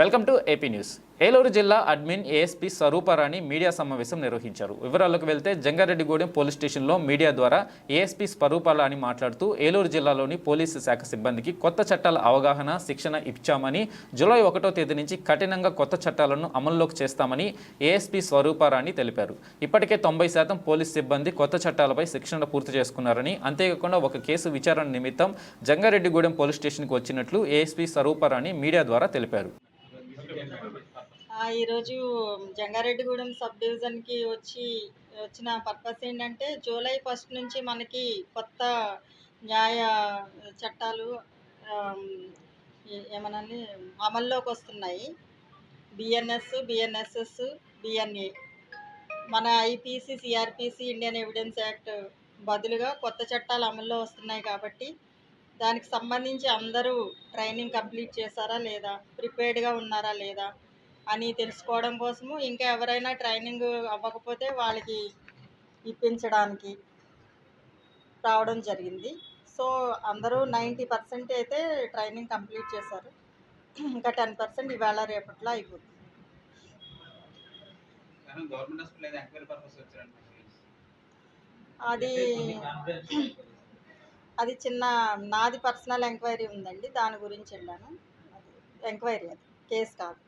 Welcome to AP news. Eluru జిల్లా admin ASP Swaruparani media సమావేశం నిర్వహించారు. వివరాలకు వెళ్తే జంగారెడ్డిగూడెం పోలీస్ స్టేషన్లో మీడియా ద్వారా ఏఎస్పీ స్వరూపారాణి మాట్లాడుతూ ఏలూరు జిల్లాలోని పోలీసు శాఖ సిబ్బందికి కొత్త చట్టాల అవగాహన శిక్షణ ఇచ్చామని జూలై ఒకటో తేదీ నుంచి కఠినంగా కొత్త చట్టాలను అమల్లోకి చేస్తామని ఏఎస్పీ స్వరూపారాణి తెలిపారు. ఇప్పటికే తొంభై శాతం పోలీస్ సిబ్బంది కొత్త చట్టాలపై శిక్షణ పూర్తి చేసుకున్నారని అంతేకాకుండా ఒక కేసు విచారణ నిమిత్తం జంగారెడ్డిగూడెం పోలీస్ స్టేషన్కి వచ్చినట్లు ఏఎస్పీ స్వరూపారాణి మీడియా ద్వారా తెలిపారు. ఈరోజు జంగారెడ్డిగూడెం సబ్ డివిజన్కి వచ్చి వచ్చిన పర్పస్ ఏంటంటే జూలై ఫస్ట్ నుంచి మనకి కొత్త న్యాయ చట్టాలు ఆమ్, ఏమనాలి అమల్లోకి వస్తున్నాయి. బిఎన్ఎస్ బిఎన్ఎస్ఎస్ బిఎన్ఏ మన IPC CrPC Indian evidence act బదులుగా కొత్త చట్టాలు అమల్లో వస్తున్నాయి కాబట్టి దానికి సంబంధించి అందరూ ట్రైనింగ్ కంప్లీట్ చేశారా లేదా ప్రిపేర్డ్గా ఉన్నారా లేదా అని తెలుసుకోవడం కోసము ఇంకా ఎవరైనా ట్రైనింగ్ అవ్వకపోతే వాళ్ళకి ఇప్పించడానికి రావడం జరిగింది. సో అందరూ నైంటీ పర్సెంట్ అయితే ట్రైనింగ్ కంప్లీట్ చేశారు. ఇంకా టెన్ పర్సెంట్ ఇవాళ రేపట్లో అయిపోతుంది. అది అది చిన్న నాది పర్సనల్ ఎంక్వైరీ ఉందండి. దాని గురించి వెళ్ళాను. ఎంక్వైరీ అది కేసు కాదు.